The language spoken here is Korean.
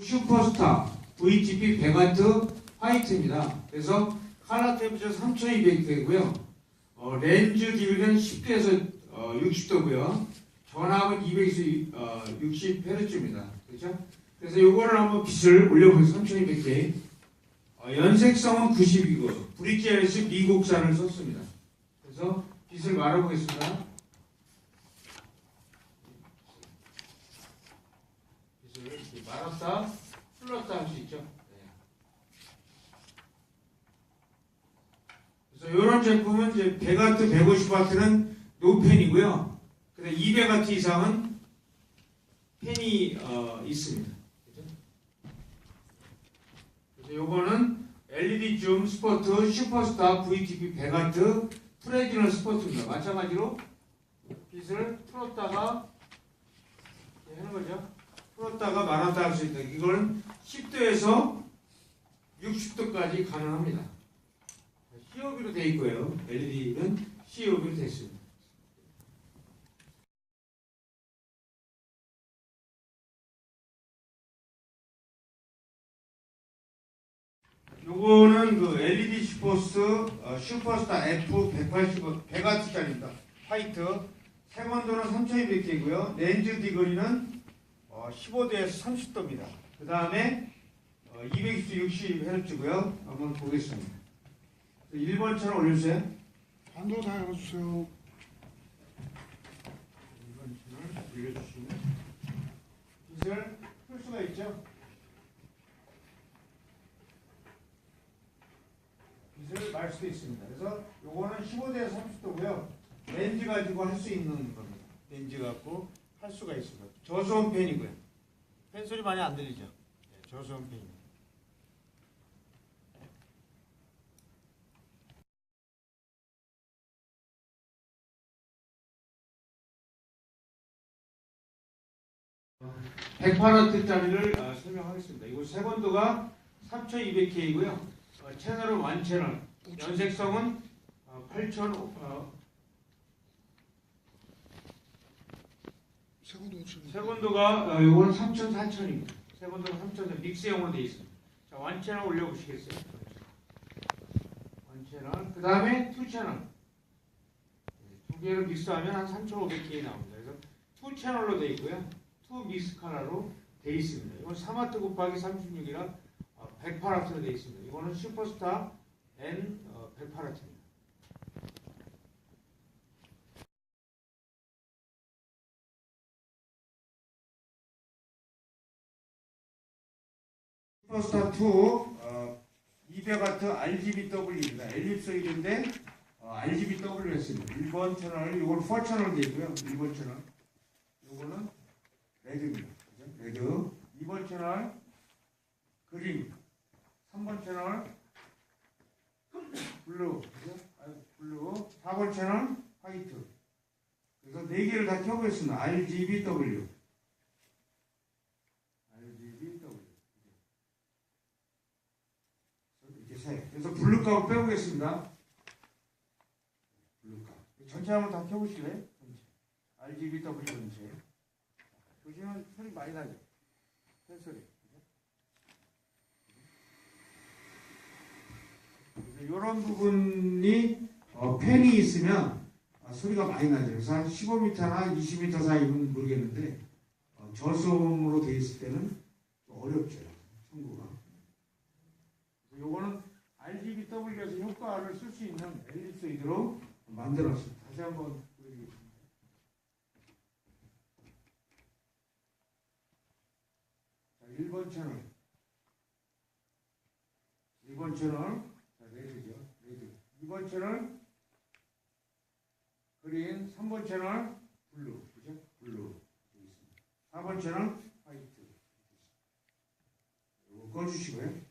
슈퍼스타 VTP 베가트 화이트입니다. 그래서 칼라 템퍼처 3200도이고요. 어, 렌즈 디비전 10도에서 어, 60도고요. 전압은 200에서 어, 60Hz입니다. 그렇죠? 그래서 요거를 한번 빛을 올려보세요. 3200개. 어, 연색성은 90이고 브리지아에서 미국산을 썼습니다. 그래서 빛을 말아보겠습니다. 빛을 이렇게 말았다, 풀렀다 할수 있죠. 네. 그래서 이런 제품은 이제 100와트, 150와트는 노펜이고요. 근데 200와트 이상은 펜이 어, 있습니다. 그래서 요거는 LED 줌 스포트 슈퍼스타 VTP 100와트 프레지널 스포트입니다. 마찬가지로 빛을 풀었다가 하는 거죠. 풀었다가 말았다 할 수 있다. 이걸 10도에서 60도까지 가능합니다. COB로 되어 있고요. LED는 COB로 되어 있습니다. 요거는 그 LED 슈퍼스 어, 슈퍼스타 F 180 100W짜리입니다. 화이트 색온도는 3200K고요. 렌즈 디거리는 어, 15도에서 30도입니다. 그 다음에 어, 220, 60Hz고요. 한번 보겠습니다. 1번 채널 올려주세요. 반도 다 열어주세요. 1번 채널 올려주시면 빛을 풀 수가 있죠. 빛을 말 수도 있습니다. 그래서 요거는 15도에서 30도고요. 렌즈 가지고 할 수 있는 겁니다. 렌즈 갖고 할 수가 있습니다. 저소음 펜이고요. 펜 소리 많이 안 들리죠? 네, 저소음 펜입니다. 백 108W짜리를 어, 설명하겠습니다. 이거 색온도가 3200K이고요. 어, 채널은 완 채널. 연색성은 어, 8000 어, 세컨드 오천. 색온도가 어, 요거는 3000, 4000입니다. 색온도는 3000, 믹스형으로 되어 있습니다. 자, 완 채널 올려보시겠어요? 완 채널. 그 다음에 투 채널. 네, 두 개를 믹스하면 한 3500K 나옵니다. 그래서 투 채널로 되어 있고요. 투 믹스 카라로 되어 있습니다. 이건 3와트 곱하기 36이라 108와트로 되어 있습니다. 이거는 슈퍼스타 N 108와트입니다. 슈퍼스타 2 어, 200와트 RGBW입니다. 엘립소이드인데 어, RGBW 했습니다. 1번 채널, 이건 4 채널 되어 있고요. 1번 채널. 요거는 레드입니다. 그죠? 레드. 2번 채널 그린. 3번 채널 블루. 그죠? 아, 블루. 4번 채널 화이트. 그래서 네 개를 다 켜보겠습니다. RGBW. 이렇게 세. 그래서 블루값 빼보겠습니다. 전체 한번 다 켜보실래요? 전체. RGBW 전체. 보시면 소리 많이 나죠? 팬 소리. 이런 부분이 어, 팬이 있으면 아, 소리가 많이 나죠. 그래서 한 15m나 20m 사이면 모르겠는데 어, 저소음으로 돼 있을 때는 좀 어렵죠. 청구가. 요거는 RGBW에서 효과를 쓸 수 있는 엘립소이드로 만들었습니다. 다시 한번 보여드리겠습니다. 자, 1번 채널. 1번 채널. 자, 레드죠. 레드. 2번 채널. 그린. 3번 채널. 블루. 그죠? 블루. 여기 있습니다. 4번 채널. 화이트. 이거 꺼주시고요.